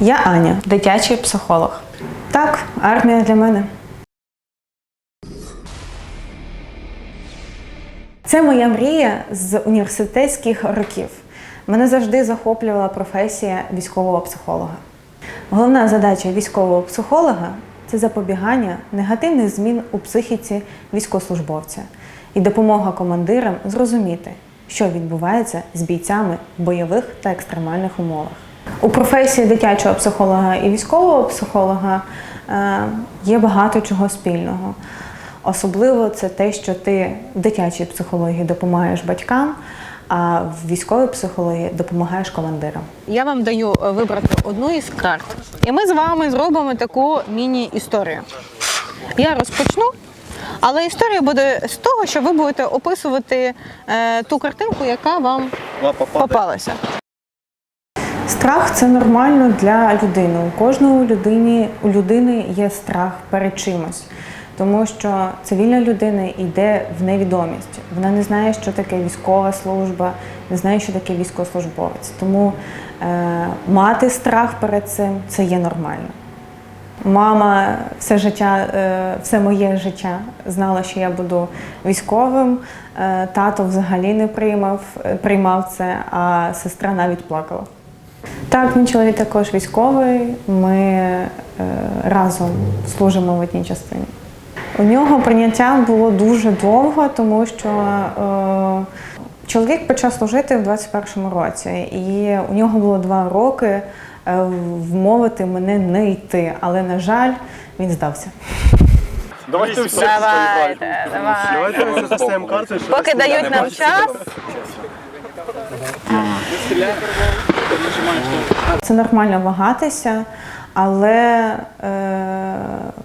Я Аня, дитячий психолог. Так, армія для мене. Це моя мрія з університетських років. Мене завжди захоплювала професія військового психолога. Головна задача військового психолога це запобігання негативних змін у психіці військовослужбовця і допомога командирам зрозуміти, що відбувається з бійцями в бойових та екстремальних умовах. У професії дитячого психолога і військового психолога е, є багато чого спільного. Особливо це те, що ти в дитячій психології допомагаєш батькам, а в військовій психології допомагаєш командирам. Я вам даю е, вибрати одну із карт, і ми з вами зробимо таку міні-історію. Я розпочну, але історія буде з того, що ви будете описувати е, ту картинку, яка вам попалася. Страх це нормально для людини. У кожної людині, у людини є страх перед чимось, тому що цивільна людина йде в невідомість. Вона не знає, що таке військова служба, не знає, що таке військовослужбовець. Тому е, мати страх перед цим це є нормально. Мама все життя, е, все моє життя знала, що я буду військовим. Е, Тато взагалі не приймав, е, приймав це, а сестра навіть плакала. Так, мій чоловік також військовий. Ми е, разом служимо в одній частині. У нього прийняття було дуже довго, тому що е, чоловік почав служити в 21-му році, і у нього було два роки е, вмовити мене не йти. Але, на жаль, він здався. Давайте всі Давайте, давайте. Все. Поки дають нам час, Це нормально вагатися, але е,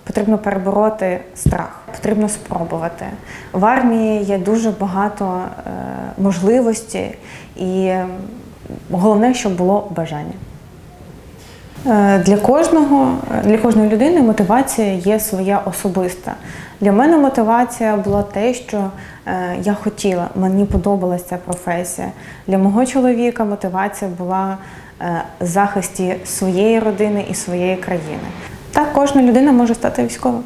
потрібно перебороти страх, потрібно спробувати. В армії є дуже багато е, можливостей, і головне, щоб було бажання. Е, Для кожного, для кожної людини мотивація є своя особиста. Для мене мотивація була те, що е, я хотіла, мені подобалася ця професія. Для мого чоловіка мотивація була е, в захисті своєї родини і своєї країни. Так кожна людина може стати військовим.